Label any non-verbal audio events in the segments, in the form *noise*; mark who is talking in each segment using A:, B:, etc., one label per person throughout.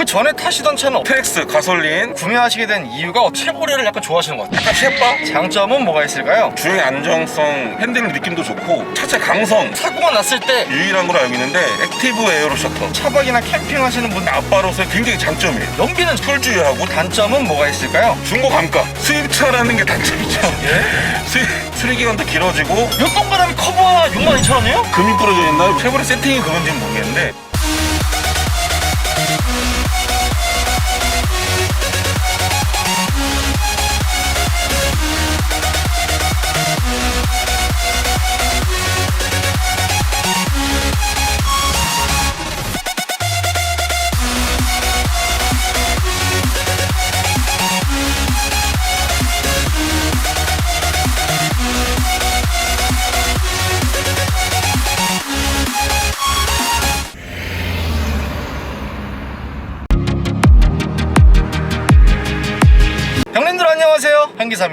A: 그 전에 타시던 차는
B: 트랙스 가솔린
A: 구매하시게 된 이유가 쉐보레를 약간 좋아하시는 것 같아요.
B: 약간 쉐바
A: 장점은 뭐가 있을까요?
B: 주행 안정성 핸들 느낌도 좋고 차체 강성
A: 사고가 났을 때
B: 유일한 걸로 알고 있는데 액티브 에어로 셔터
A: 차박이나 캠핑 하시는 분들
B: 아빠로서 굉장히 장점이에요
A: 연비는
B: 풀주유하고
A: 단점은 뭐가 있을까요?
B: 중고 감가 수입차라는 게 단점이죠
A: 예? *laughs*
B: 수입, 수리 기간도 길어지고
A: 요 동그라미 커버 하나 62,000원이에요?
B: 금이 부러져 있나? 쉐보레 세팅이 그건지는 모르겠는데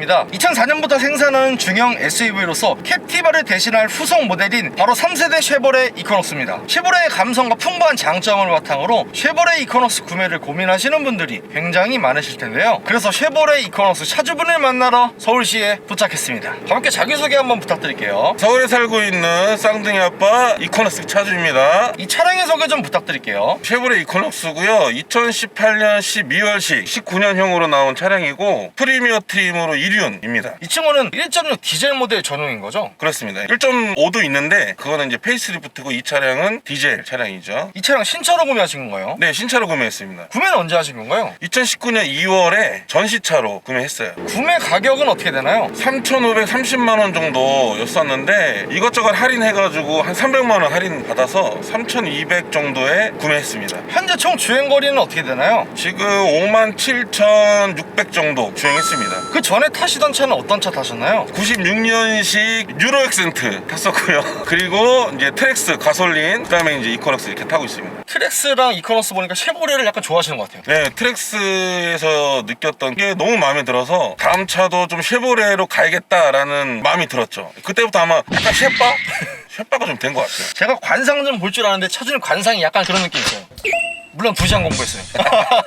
A: 한기사입니다 2004년부터 생산하는 중형 SUV로서 캡 티바를 대신할 후속 모델인 바로 3세대 쉐보레 이코노스입니다. 쉐보레의 감성과 풍부한 장점을 바탕으로 쉐보레 이코노스 구매를 고민하시는 분들이 굉장히 많으실 텐데요. 그래서 쉐보레 이코노스 차주분을 만나러 서울시에 도착했습니다. 가볍게 자기소개 한번 부탁드릴게요.
B: 서울에 살고 있는 쌍둥이 아빠 이코너스 차주입니다.
A: 이 차량의 소개 좀 부탁드릴게요.
B: 쉐보레 이코넉스고요. 2018년 12월식 19년형으로 나온 차량이고 프리미어 트림으로 1륜입니다.
A: 이 친구는 1.6 디젤 모델 전용인 거죠?
B: 그렇습니다 1.5도 있는데 그거는 이제 페이스리프트고 이 차량은 디젤 차량이죠
A: 이 차량 신차로 구매하신 건가요?
B: 네 신차로 구매했습니다
A: 구매는 언제 하신 건가요?
B: 2019년 2월에 전시차로 구매했어요
A: 구매 가격은 어떻게 되나요?
B: 3,530만 원 정도였었는데 이것저것 할인해가지고 한 300만 원 할인 받아서 3,200 정도에 구매했습니다
A: 현재 총 주행 거리는 어떻게 되나요?
B: 지금 57,600 정도 주행했습니다
A: 그 전에 타시던 차는 어떤 차 타셨나요?
B: 96년식 유로 엑센트 탔었고요 *laughs* 그리고 이제 트랙스 가솔린 그 다음에 이제 이코렉스 이렇게 타고 있습니다
A: 트렉스랑 이코노스 보니까 쉐보레를 약간 좋아하시는 것 같아요.
B: 네 트랙스에서 느꼈던 게 너무 마음에 들어서 다음 차도 좀 쉐보레로 가야겠다라는 마음이 들었죠 그때부터 아마 약간 쉐바? *laughs* 쉐바가 좀 된 것 같아요
A: 제가 관상 좀 볼 줄 아는데 차주님 관상이 약간 그런 느낌 있어요. 물론 2시간 공부했어요. *laughs*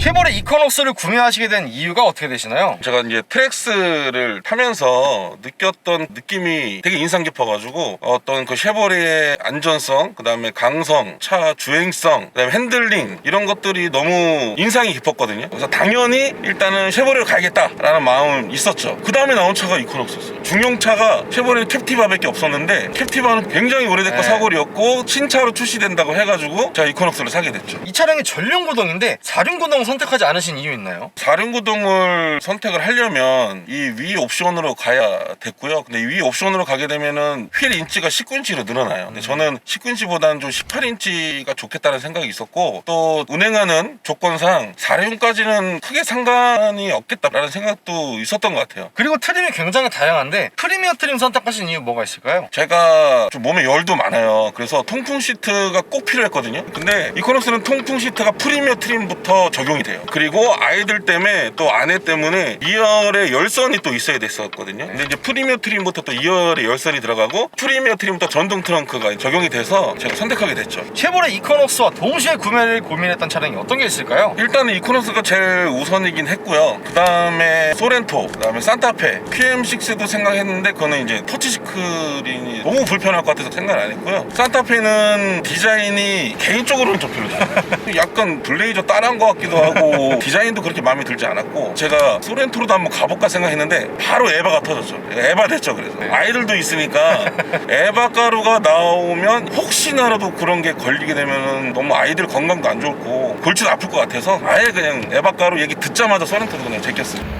A: 쉐보레 이코노스를 구매하시게 된 이유가 어떻게 되시나요?
B: 제가 이제 트랙스를 타면서 느꼈던 느낌이 되게 인상 깊어가지고 어떤 그 쉐보레의 안전성, 그 다음에 강성, 차 주행성, 그 다음에 핸들링 이런 것들이 너무 인상이 깊었거든요. 그래서 당연히 일단은 쉐보레로 가야겠다라는 마음은 있었죠. 그 다음에 나온 차가 이코노스였어요. 중형차가 쉐보레 캡티바밖에 없었는데 캡티바는 굉장히 오래됐고
A: 네.
B: 사골이었고 신차로 출시된다고 해가지고 제가 이코노스를 사게 됐죠.
A: 이 차량이 전륜구동인데 사륜구동 선택하지 않으신 이유 있나요?
B: 사륜구동을 선택을 하려면 이 위 옵션으로 가야 됐고요. 근데 위 옵션으로 가게 되면은 휠 인치가 19인치로 늘어나요. 근데 저는 19인치보다는 좀 18인치가 좋겠다는 생각이 있었고 또 운행하는 조건상 사륜까지는 크게 상관이 없겠다라는 생각도 있었던 것 같아요.
A: 그리고 트림이 굉장히 다양한데 프리미어 트림 선택하신 이유 뭐가 있을까요?
B: 제가 좀 몸에 열도 많아요. 그래서 통풍 시트가 꼭 필요했거든요. 근데 이코노스는 통풍 시트가 프리미어 트림부터 적용이 돼요. 그리고 아이들 때문에 또 아내 때문에 2열에 열선이 또 있어야 됐었거든요. 근데 이제 프리미어 트림부터 또 2열에 열선이 들어가고 프리미어 트림부터 전동 트렁크가 적용이 돼서 제가 선택하게 됐죠.
A: 쉐보레 이코노스와 동시에 구매를 고민했던 차량이 어떤 게 있을까요?
B: 일단은 이코노스가 제일 우선이긴 했고요. 그 다음에 소렌토, 그 다음에 산타페, QM6도 생각했는데 그거는 이제 터치 스크린이 너무 불편할 것 같아서 생각 안 했고요. 산타페는 디자인이 개인적으로는 좀 별로예요. *laughs* 약간 블레이저 따라한 것 같기도 하고 디자인도 그렇게 마음에 들지 않았고 제가 소렌토로도 한번 가볼까 생각했는데 바로 에바가 터졌죠. 에바 됐죠. 그래서 아이들도 있으니까 *laughs* 에바 가루가 나오면 혹시나라도 그런 게 걸리게 되면 너무 아이들 건강도 안 좋고 골치도 아플 것 같아서 아예 그냥 에바 가루 얘기 듣자마자 소렌토로 그냥 제꼈어요.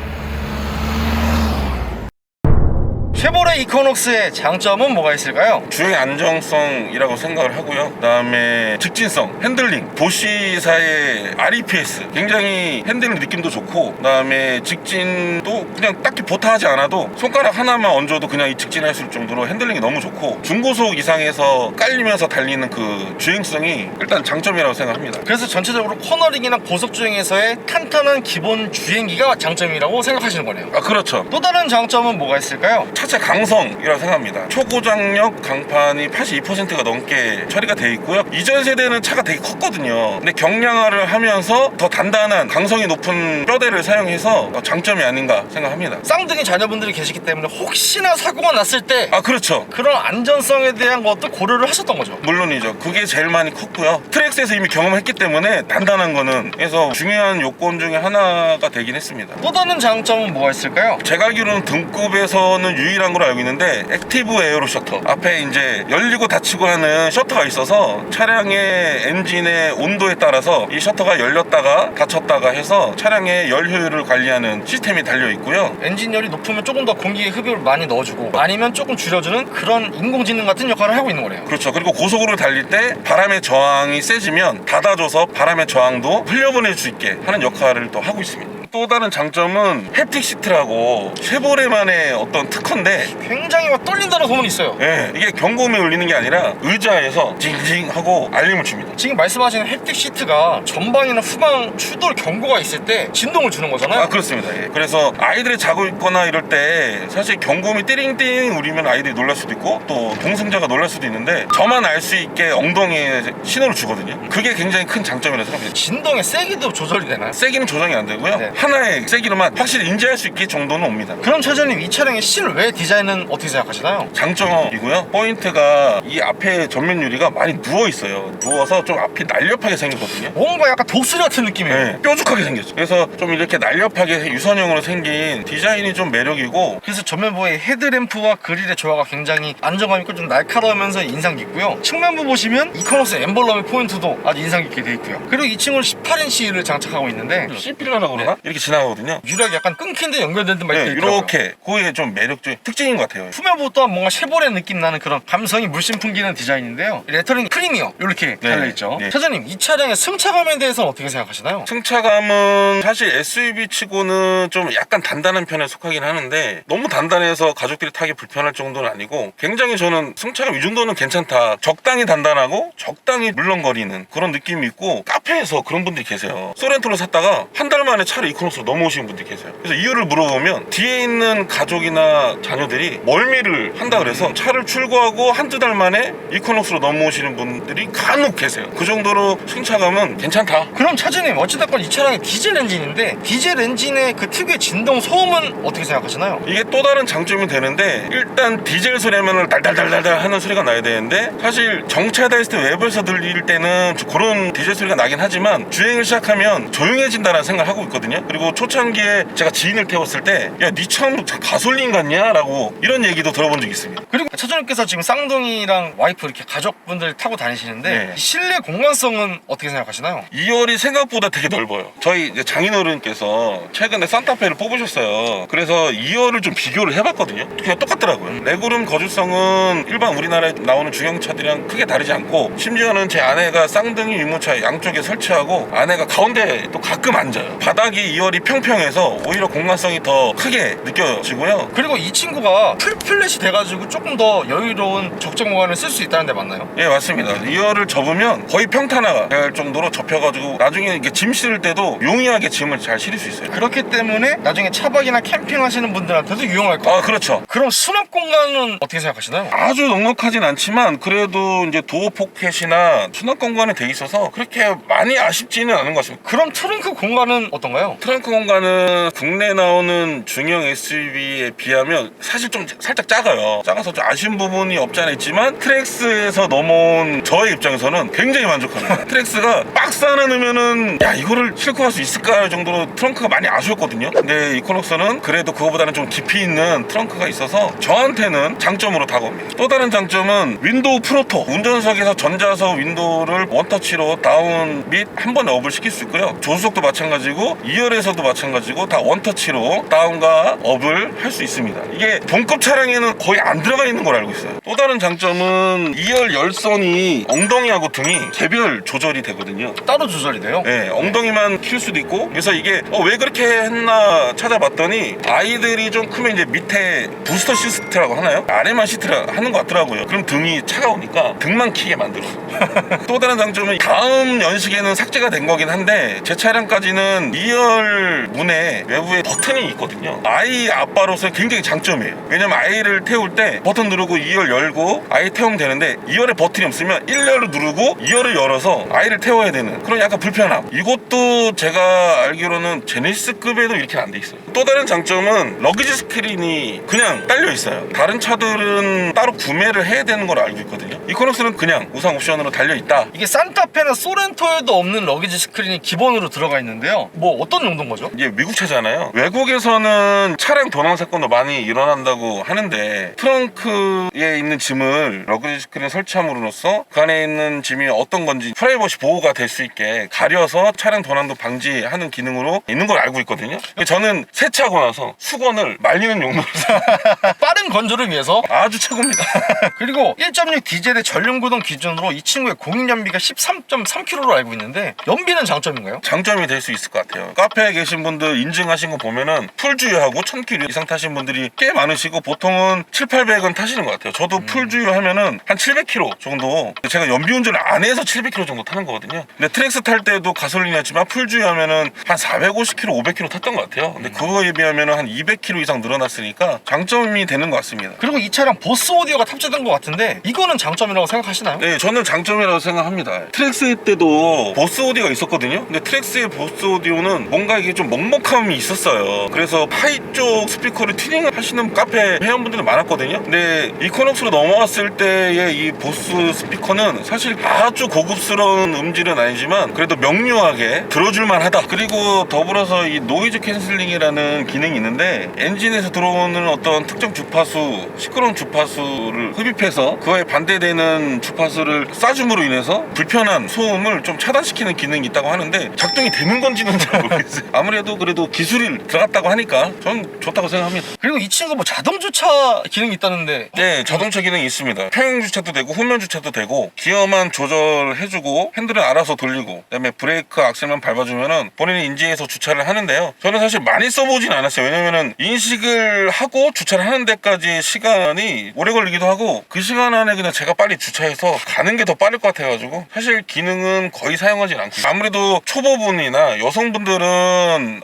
A: 쉐보레 이코노스의 장점은 뭐가 있을까요?
B: 주행 안정성이라고 생각을 하고요. 그다음에 직진성, 핸들링, 도시사의 REPS 굉장히 핸들링 느낌도 좋고 그다음에 직진도 그냥 딱히 보타하지 않아도 손가락 하나만 얹어도 그냥 이 직진할 수 있을 정도로 핸들링이 너무 좋고 중고속 이상에서 깔리면서 달리는 그 주행성이 일단 장점이라고 생각합니다.
A: 그래서 전체적으로 코너링이나 고속 주행에서의 탄탄한 기본 주행기가 장점이라고 생각하시는 거네요.
B: 아 그렇죠.
A: 또 다른 장점은 뭐가 있을까요?
B: 차 자체 강성이라고 생각합니다. 초고장력 강판이 82%가 넘게 처리가 돼 있고요. 이전 세대는 차가 되게 컸거든요. 근데 경량화를 하면서 더 단단한 강성이 높은 뼈대를 사용해서 장점이 아닌가 생각합니다.
A: 쌍둥이 자녀분들이 계시기 때문에 혹시나 사고가 났을 때
B: 아 그렇죠.
A: 그런 안전성에 대한 것도 고려를 하셨던 거죠.
B: 물론이죠. 그게 제일 많이 컸고요. 트랙스에서 이미 경험했기 때문에 단단한 거는 그래서 중요한 요건 중에 하나가 되긴 했습니다.
A: 또 다른 장점은 뭐가 있을까요?
B: 제가 알기로는 등급에서는 유일 한 걸로 알고 있는데 액티브 에어로 셔터 앞에 이제 열리고 닫히고 하는 셔터가 있어서 차량의 엔진의 온도에 따라서 이 셔터가 열렸다가 닫혔다가 해서 차량의 열 효율을 관리하는 시스템이 달려 있고요.
A: 엔진 열이 높으면 조금 더 공기에 흡입을 많이 넣어주고 아니면 조금 줄여주는 그런 인공지능 같은 역할을 하고 있는 거래요.
B: 그렇죠. 그리고 고속으로 달릴 때 바람의 저항이 세지면 닫아줘서 바람의 저항도 흘려보낼 수 있게 하는 역할을 또 하고 있습니다. 또 다른 장점은 햅틱 시트라고 쉐보레만의 어떤 특허인데
A: 굉장히 막 떨린다는 소문이 있어요.
B: 예, 이게 경고음이 울리는 게 아니라 의자에서 징징 하고 알림을 줍니다.
A: 지금 말씀하시는 햅틱 시트가 전방이나 후방 추돌 경고가 있을 때 진동을 주는 거잖아요.
B: 아 그렇습니다. 예. 그래서 아이들이 자고 있거나 이럴 때 사실 경고음이 띠링띠링 울리면 아이들이 놀랄 수도 있고 또 동승자가 놀랄 수도 있는데 저만 알 수 있게 엉덩이에 신호를 주거든요. 그게 굉장히 큰 장점이라고 생각합니다.
A: 진동의 세기도 조절이 되나요?
B: 세기는 조정이 안 되고요.
A: 네.
B: 하나의 세기로만 확실히 인지할 수 있게 정도는 옵니다.
A: 그럼 차장님 이 차량의 실외 디자인은 어떻게 생각하시나요?
B: 장점이고요. 포인트가 이 앞에 전면 유리가 많이 누워 있어요. 누워서 좀 앞이 날렵하게 생겼거든요.
A: 뭔가 약간 독수리 같은 느낌이에요.
B: 네, 뾰족하게 생겼죠. 그래서 좀 이렇게 날렵하게 유선형으로 생긴 디자인이 좀 매력이고
A: 그래서 전면부의 헤드램프와 그릴의 조화가 굉장히 안정감 있고 좀 날카로우면서 인상 깊고요. 측면부 보시면 이코노스 엠블럼의 포인트도 아주 인상 깊게 돼 있고요. 그리고 이 친구는 18인치를 장착하고 있는데
B: CP라고 그러나? 이렇게 지나가거든요.
A: 유력이 약간 끊긴 데 연결된 듯
B: 네,
A: 있더라고요.
B: 이렇게 그게 좀 매력적인 특징인 것 같아요.
A: 후면부 또한 뭔가 쉐보레 느낌 나는 그런 감성이 물씬 풍기는 디자인인데요. 이 레터링 프리미어 이렇게
B: 네,
A: 달려있죠.
B: 네.
A: 차장님 이 차량의 승차감에 대해서는 어떻게 생각하시나요?
B: 승차감은 사실 SUV 치고는 좀 약간 단단한 편에 속하긴 하는데 너무 단단해서 가족들이 타기 불편할 정도는 아니고 굉장히 저는 승차감 이 정도는 괜찮다. 적당히 단단하고 적당히 물렁거리는 그런 느낌이 있고 카페에서 그런 분들이 계세요. 소렌토를 샀다가 한 달 만에 차를 이 코노스로 넘어오시는 분들이 계세요. 그래서 이유를 물어보면 뒤에 있는 가족이나 자녀들이 멀미를 한다 그래서 차를 출고하고 한두 달 만에 이코노스로 넘어오시는 분들이 간혹 계세요. 그 정도로 승차감은 괜찮다.
A: 그럼 차주님 어찌됐건 이 차량이 디젤 엔진인데 디젤 엔진의 그 특유의 진동 소음은 어떻게 생각하시나요?
B: 이게 또 다른 장점이 되는데 일단 디젤 소리면은 달달달달달 하는 소리가 나야 되는데 사실 정차했을 때 외부에서 들릴 때는 그런 디젤 소리가 나긴 하지만 주행을 시작하면 조용해진다는 생각을 하고 있거든요 그리고 초창기에 제가 지인을 태웠을 때야네 차는 가솔린 같냐? 라고 이런 얘기도 들어본 적이 있습니다
A: 그리고 차주님께서 지금 쌍둥이랑 와이프 이렇게 가족분들 타고 다니시는데
B: 네.
A: 이 실내 공간성은 어떻게 생각하시나요?
B: 2열이 생각보다 되게 넓어요. 저희 이제 장인어른께서 최근에 산타페를 뽑으셨어요. 그래서 2열을 좀 비교를 해봤거든요. 그냥 똑같더라고요. 레그룸 거주성은 일반 우리나라에 나오는 중형차들이랑 크게 다르지 않고 심지어는 제 아내가 쌍둥이 유모차 양쪽에 설치하고 아내가 가운데 또 가끔 앉아요. 바닥이 2열이 평평해서 오히려 공간성이 더 크게 느껴지고요.
A: 그리고 이 친구가 풀플랫이 돼가지고 조금 더 여유로운 적정 공간을 쓸 수 있다는 데 맞나요?
B: 예 맞습니다 2열을 접으면 거의 평탄화가 될 정도로 접혀가지고 나중에 이렇게 짐 실을 때도 용이하게 짐을 잘 실을 수 있어요
A: 그렇기 때문에 나중에 차박이나 캠핑 하시는 분들한테도 유용할 것 같아요
B: 아 그렇죠
A: 그럼 수납 공간은 어떻게 생각하시나요?
B: 아주 넉넉하진 않지만 그래도 이제 도어 포켓이나 수납 공간이 돼 있어서 그렇게 많이 아쉽지는 않은 것 같습니다
A: 그럼 트렁크 공간은 어떤가요?
B: 트렁크 공간은 국내 나오는 중형 SUV에 비하면 사실 좀 살짝 작아요. 작아서 좀 아쉬운 부분이 없지 않아 있지만 트랙스에서 넘어온 저의 입장에서는 굉장히 만족합니다. *laughs* 트랙스가 박스 하나 넣으면은 야 이거를 싣고 갈수 있을까 정도로 트렁크가 많이 아쉬웠거든요. 근데 이코노스는 그래도 그거보다는 좀 깊이 있는 트렁크가 있어서 저한테는 장점으로 다가옵니다. 또 다른 장점은 윈도우 프로토 운전석에서 전자석 윈도우를 원터치로 다운 및 한 번에 업을 시킬 수 있고요. 조수석도 마찬가지고 2열 에서도 마찬가지고 다 원터치로 다운과 업을 할 수 있습니다. 이게 본급 차량에는 거의 안 들어가 있는 걸 알고 있어요. 또 다른 장점은 2열 열선이 엉덩이하고 등이 개별 조절이 되거든요.
A: 따로 조절이 돼요?
B: 네, 엉덩이만 킬 수도 있고 그래서 이게 어, 왜 그렇게 했나 찾아봤더니 아이들이 좀 크면 이제 밑에 부스터 시스트라고 하나요? 아래만 시트라 하는 것 같더라고요. 그럼 등이 차가우니까 등만 키게 만들어. *laughs* 또 다른 장점은 다음 연식에는 삭제가 된 거긴 한데 제 차량까지는 2열 터미널 문에 외부에 버튼이 있거든요. 아이 아빠로서 굉장히 장점이에요. 왜냐면 아이를 태울 때 버튼 누르고 2열 열고 아이 태우면 되는데 2열에 버튼이 없으면 1열을 누르고 2열을 열어서 아이를 태워야 되는 그런 약간 불편함. 이것도 제가 알기로는 제네시스급에도 이렇게 안 돼 있어요. 또 다른 장점은 러기지 스크린이 그냥 딸려 있어요. 다른 차들은 따로 구매를 해야 되는 걸 알고 있거든요. 이코노스는 그냥 우상 옵션으로 달려 있다.
A: 이게 산타페나 소렌토에도 없는 러기지 스크린이 기본으로 들어가 있는데요. 뭐 어떤 용도인 거죠?
B: 이게 미국 차잖아요. 외국에서는 차량 도난 사건도 많이 일어난다고 하는데 트렁크에 있는 짐을 러그지 스크린 설치함으로써 그 안에 있는 짐이 어떤 건지 프라이버시 보호가 될 수 있게 가려서 차량 도난도 방지하는 기능으로 있는 걸 알고 있거든요. 저는 세차하고 나서 수건을 말리는 용도로 *laughs*
A: 빠른 건조를 위해서
B: 아주 최고입니다. *laughs*
A: 그리고 1.6 디젤의 전륜 구동 기준으로 이 친구의 공인 연비가 13.3km로 알고 있는데 연비는 장점인가요?
B: 장점이 될 수 있을 것 같아요. 카페 에 계신 분들 인증하신 거 보면은 풀주유하고 1000km 이상 타신 분들이 꽤 많으시고 보통은 7, 800은 타시는 것 같아요. 저도 풀주유 하면은 한 700km 정도 제가 연비 운전을 안 해서 700km 정도 타는 거거든요. 근데 트랙스 탈 때도 가솔린이었지만 풀주유 하면은 한 450km, 500km 탔던 것 같아요. 근데 그거에 비하면은 한 200km 이상 늘어났으니까 장점이 되는 것 같습니다.
A: 그리고 이 차량 보스 오디오가 탑재된 것 같은데 이거는 장점이라고 생각하시나요?
B: 네, 저는 장점이라고 생각합니다. 트랙스 때도 보스 오디오가 있었거든요. 근데 트랙스의 보스 오디오는 뭔가 이게 좀 먹먹함이 있었어요. 그래서 하이 쪽 스피커를 튜닝을 하시는 카페 회원분들이 많았거든요. 근데 이코녹스로 넘어왔을 때의 이 보스 스피커는 사실 아주 고급스러운 음질은 아니지만 그래도 명료하게 들어줄만 하다. 그리고 더불어서 이 노이즈 캔슬링이라는 기능이 있는데 엔진에서 들어오는 어떤 특정 주파수, 시끄러운 주파수를 흡입해서 그거에 반대되는 주파수를 쏴줌으로 인해서 불편한 소음을 좀 차단시키는 기능이 있다고 하는데 작동이 되는 건지는 잘 모르겠어요. 아무래도 그래도 기술이 들어갔다고 하니까 전 좋다고 생각합니다.
A: 그리고 이 친구 뭐 자동 주차 기능이 있다는데
B: 네, 자동차 기능이 있습니다. 평행 주차도 되고 후면 주차도 되고 기어만 조절해주고 핸들은 알아서 돌리고 그다음에 브레이크 악셀만 밟아주면은 본인이 인지해서 주차를 하는데요. 저는 사실 많이 써보진 않았어요. 왜냐면은 인식을 하고 주차를 하는 데까지 시간이 오래 걸리기도 하고 그 시간 안에 그냥 제가 빨리 주차해서 가는 게 더 빠를 것 같아가지고 사실 기능은 거의 사용하진 않고 아무래도 초보분이나 여성분들은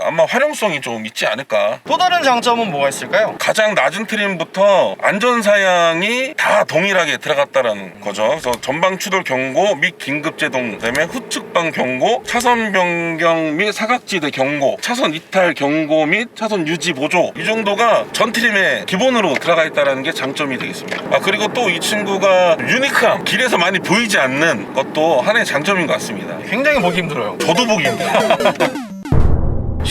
B: 아마 활용성이 좀 있지 않을까
A: 또 다른 장점은 뭐가 있을까요?
B: 가장 낮은 트림부터 안전 사양이 다 동일하게 들어갔다라는 거죠. 그래서 전방 추돌 경고 및 긴급 제동, 그다음에 후측방 경고, 차선 변경 및 사각지대 경고, 차선 이탈 경고 및 차선 유지 보조 이 정도가 전 트림에 기본으로 들어가 있다는 게 장점이 되겠습니다. 아 그리고 또 이 친구가 유니크함, 길에서 많이 보이지 않는 것도 하나의 장점인 것 같습니다.
A: 굉장히 보기 힘들어요.
B: 저도 보기 힘들어요. *laughs*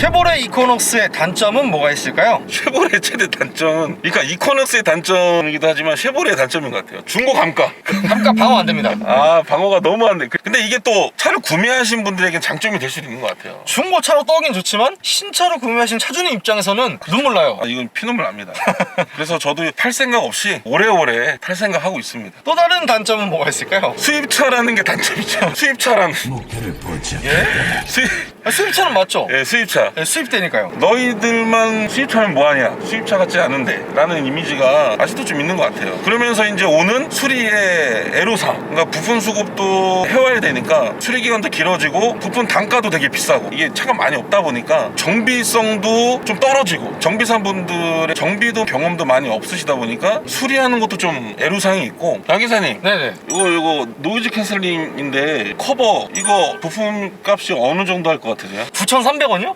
A: 쉐보레 이코녹스의 단점은 뭐가 있을까요?
B: 쉐보레 최대 단점은 그러니까 이코너스의 단점이기도 하지만 쉐보레의 단점인 것 같아요. 중고 감가.
A: 감가 방어 안 됩니다.
B: 아 방어가 너무 안 돼. 근데 이게 또 차를 구매하신 분들에겐 장점이 될 수도 있는 것 같아요.
A: 중고차로 떠긴 좋지만 신차로 구매하신 차주님 입장에서는 눈물 나요.
B: 아 이건 피눈물 납니다. 그래서 저도 팔 생각 없이 오래오래 팔 생각 하고 있습니다.
A: 또 다른 단점은 뭐가 있을까요?
B: 수입차라는 게 단점이죠. 수입차라는
A: 예?
B: 수입
A: 아, 수입차는 맞죠?
B: 예 수입차.
A: 네, 수입되니까요.
B: 너희들만 수입차면 뭐하냐 수입차 같지 않은데 라는 이미지가 아직도 좀 있는 것 같아요 그러면서 이제 오는 수리의 애로사항 그러니까 부품 수급도 해와야 되니까 수리 기간도 길어지고 부품 단가도 되게 비싸고 이게 차가 많이 없다 보니까 정비성도 좀 떨어지고 정비사분들의 정비도 경험도 많이 없으시다 보니까 수리하는 것도 좀 애로사항이 있고 양 기사님
A: 네네.
B: 이거 이거 노이즈 캔슬링인데 커버 이거 부품 값이 어느 정도 할 것 같으세요?
A: 9,300원이요?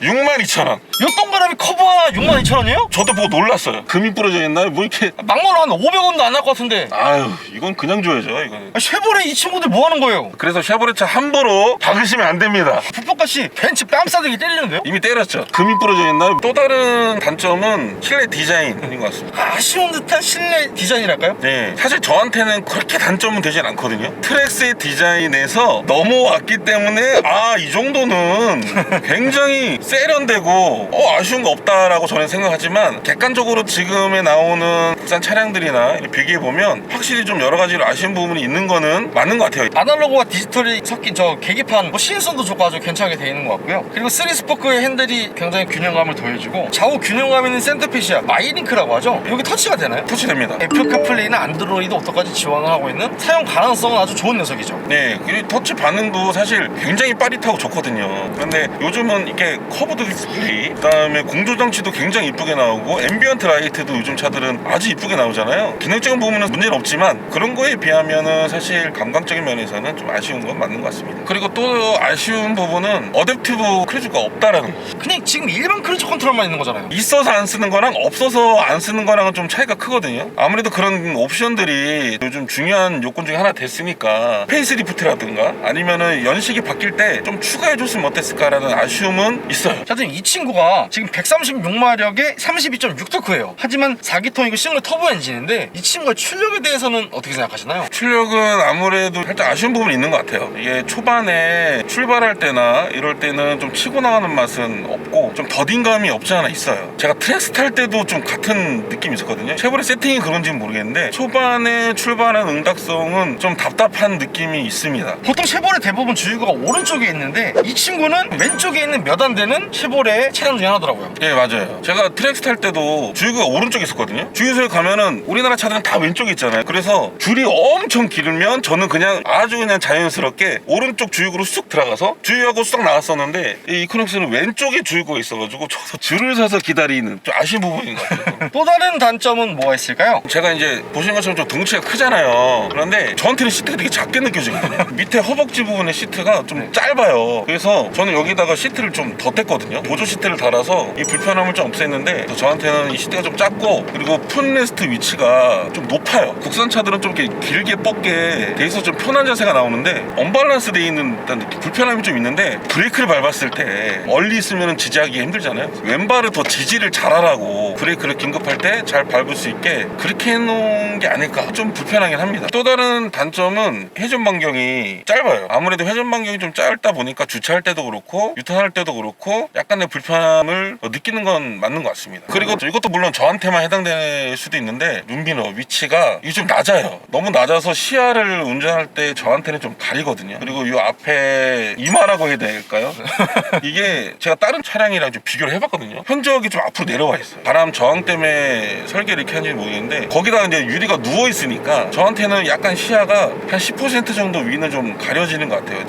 B: 62,000원
A: 이 동그라미 커버 하나 62,000원이에요?
B: 저도 보고 놀랐어요. 금이 부러져 있나요? 뭐 이렇게
A: 막말로 한 500원도 안 할 것 같은데.
B: 아유 이건 그냥 줘야죠 이거는.
A: 아, 쉐보레 이 친구들 뭐 하는 거예요?
B: 그래서 쉐보레 차 함부로 박으시면 안 됩니다.
A: 부품값이 벤츠 뺨싸대기 때리는데요?
B: 이미 때렸죠. 금이 부러져 있나요? 또 다른 단점은 실내 디자인인 것 같습니다.
A: 아쉬운 듯한 실내 디자인이랄까요?
B: 네, 사실 저한테는 그렇게 단점은 되진 않거든요. 트랙스의 디자인에서 넘어왔기 때문에 아 이 정도는 *laughs* 굉장히 세련되고 어 아쉬운 거 없다라고 저는 생각하지만 객관적으로 지금에 나오는 국산 차량들이나 비교해 보면 확실히 좀 여러 가지로 아쉬운 부분이 있는 거는 맞는 것 같아요.
A: 아날로그와 디지털이 섞인 저 계기판 뭐 시인성도 좋고 아주 괜찮게 되어 있는 것 같고요 그리고 3스포크의 핸들이 굉장히 균형감을 더해주고 좌우 균형감 있는 센터핏이야 마이링크라고 하죠 여기 터치가 되나요?
B: 터치됩니다.
A: 애플 카플레이나 안드로이드 오토까지 지원을 하고 있는 사용 가능성은 아주 좋은 녀석이죠
B: 네, 그리고 터치 반응도 사실 굉장히 빠릿하고 좋거든요. 그런데 요즘은 이렇게 커브드 디스플레이, 그다음에 공조 장치도 굉장히 이쁘게 나오고 앰비언트 라이트도 요즘 차들은 아주 이쁘게 나오잖아요. 기능적인 부분은 문제는 없지만 그런 거에 비하면은 사실 감각적인 면에서는 좀 아쉬운 건 맞는 것 같습니다. 그리고 또 아쉬운 부분은 어댑티브 크루즈가 없다라는 거.
A: 그냥 지금 일반 크루즈 컨트롤만 있는 거잖아요
B: 있어서 안 쓰는 거랑 없어서 안 쓰는 거랑은 좀 차이가 크거든요. 아무래도 그런 옵션들이 요즘 중요한 요건 중에 하나 됐으니까 페이스리프트라든가 아니면은 연식이 바뀔 때 좀 추가해줬으면 어땠을까라는 아쉬움은 있어요.
A: 자, 지금 이 친구가 지금 136마력에 32.6토크예요. 하지만 4기통이고 싱글 터보 엔진인데 이 친구의 출력에 대해서는 어떻게 생각하시나요?
B: 출력은 아무래도 살짝 아쉬운 부분이 있는 것 같아요. 이게 초반에 출발할 때나 이럴 때는 좀 치고 나가는 맛은 없고 좀 더딘 감이 없지 않아 있어요. 제가 트랙스 탈 때도 좀 같은 느낌이 있었거든요. 쉐보레 세팅이 그런지는 모르겠는데 초반에 출발한 응답성은 좀 답답한 느낌이 있습니다.
A: 보통 쉐보레 대부분 주유구가 오른쪽에 있는데 이 친구는 왼쪽에 있는 몇 안 되는 쉐보레 차량 중에 하나더라고요.
B: 예 맞아요 제가 트랙스 탈 때도 주유구가 오른쪽에 있었거든요 주유소에 가면은 우리나라 차들은 다 왼쪽에 있잖아요 그래서 줄이 엄청 길면 저는 그냥 아주 그냥 자연스럽게 오른쪽 주유구로 쑥 들어가서 주유하고 쑥 나왔었는데 이 이코닉스는 왼쪽에 주유구가 있어가지고 저도 줄을 서서 기다리는 좀 아쉬운 부분인 것 같아요 *laughs*
A: 또 다른 단점은 뭐가 있을까요?
B: 제가 이제 보시는 것처럼 좀 덩치가 크잖아요. 그런데 저한테는 시트가 되게 작게 느껴지거든요. 밑에 허벅지 부분의 시트가 좀 짧아요. 그래서 저는 여기다가 시트를 좀덧 댔거든요. 보조 시트를 달아서 이 불편함을 좀 없앴는데 저한테는 이 시트가 좀 작고 그리고 풋레스트 위치가 좀 높아요. 국산 차들은 좀 이렇게 길게 뻗게 돼 있어서 좀 편한 자세가 나오는데 언밸런스 돼 있는 불편함이 좀 있는데 브레이크를 밟았을 때 멀리 있으면 지지하기 힘들잖아요. 왼발을 더 지지를 잘하라고 브레이크를 긴급할 때 잘 밟을 수 있게 그렇게 해놓은 게 아닐까 좀 불편하긴 합니다. 또 다른 단점은 회전 반경이 짧아요. 아무래도 회전 반경이 좀 짧다 보니까 주차할 때도 그렇고 유턴할 때도 그렇고 약간의 불편함을 느끼는 건 맞는 것 같습니다. 그리고 이것도 물론 저한테만 해당될 수도 있는데 룸비너 위치가 이게 좀 낮아요. 너무 낮아서 시야를 운전할 때 저한테는 좀 가리거든요. 그리고 이 앞에 이마라고 해야 될까요? *laughs* 이게 제가 다른 차량이랑 좀 비교를 해봤거든요. 현저하게 좀 앞으로 내려와 있어요. 바람 저항 때문에 설계를 이렇게 하는지 모르겠는데 거기다가 이제 유리가 누워 있으니까 저한테는 약간 시야가 한 10% 정도 위는 좀 가려지는 것 같아요.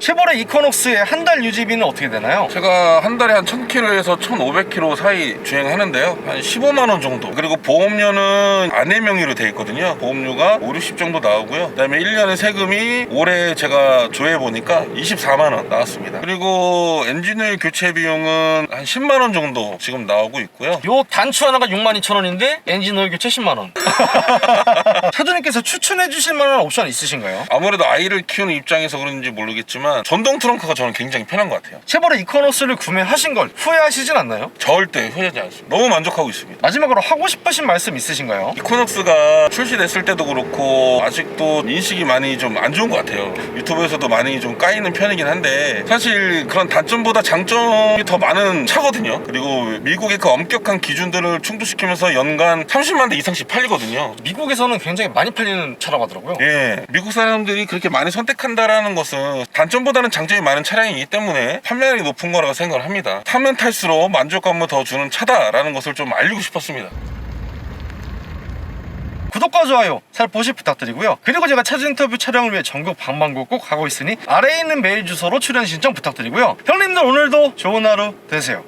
A: 쉐보레 이코녹스의 한 달 유지비는 어떻게 되나요?
B: 제가 한 달에 한 1000km에서 1500km 사이 주행하는데요. 한 15만 원 정도. 그리고 보험료는 아내 명의로 돼 있거든요. 보험료가 5, 60 정도 나오고요. 그다음에 1년에 세금이 올해 제가 조회 보니까 24만 원 나왔습니다. 그리고 엔진오일 교체 비용은 한 10만 원 정도 지금 나오고 있고요.
A: 요 단추 하나가 62,000원인데 엔진 오일 교체 10만 원 차주님께서 *laughs* 추천해 주실 만한 옵션 있으신가요?
B: 아무래도 아이를 키우는 입장에서 그런지 모르겠지만 전동 트렁크가 저는 굉장히 편한 것 같아요.
A: 쉐보레 이코노스를 구매하신 걸 후회하시진 않나요?
B: 절대 후회하지 않습니다. 너무 만족하고 있습니다.
A: 마지막으로 하고 싶으신 말씀 있으신가요?
B: 이코넉스가 출시됐을 때도 그렇고 아직도 인식이 많이 좀 안 좋은 것 같아요. 유튜브에서도 많이 좀 까이는 편이긴 한데 사실 그런 단점보다 장점이 더 많은 차거든요. 그리고 미국의 그 엄격한 기준들을 충족시키면서 연간 30만 대 이상씩 팔리거든요.
A: 미국에서는 굉장히 많이 팔리는 차라고 하더라고요.
B: 예, 미국 사람들이 그렇게 많이 선택한다라는 것은 단점 보다는 장점이 많은 차량이기 때문에 판매량이 높은 거라고 생각을 합니다. 타면 탈수록 만족감을 더 주는 차다라는 것을 좀 알리고 싶었습니다.
A: 구독과 좋아요 살포시 부탁드리고요. 그리고 제가 차주 인터뷰 촬영을 위해 전국 방방곡 곡 가고 있으니 아래에 있는 메일 주소로 출연 신청 부탁드리고요. 형님들 오늘도 좋은 하루 되세요.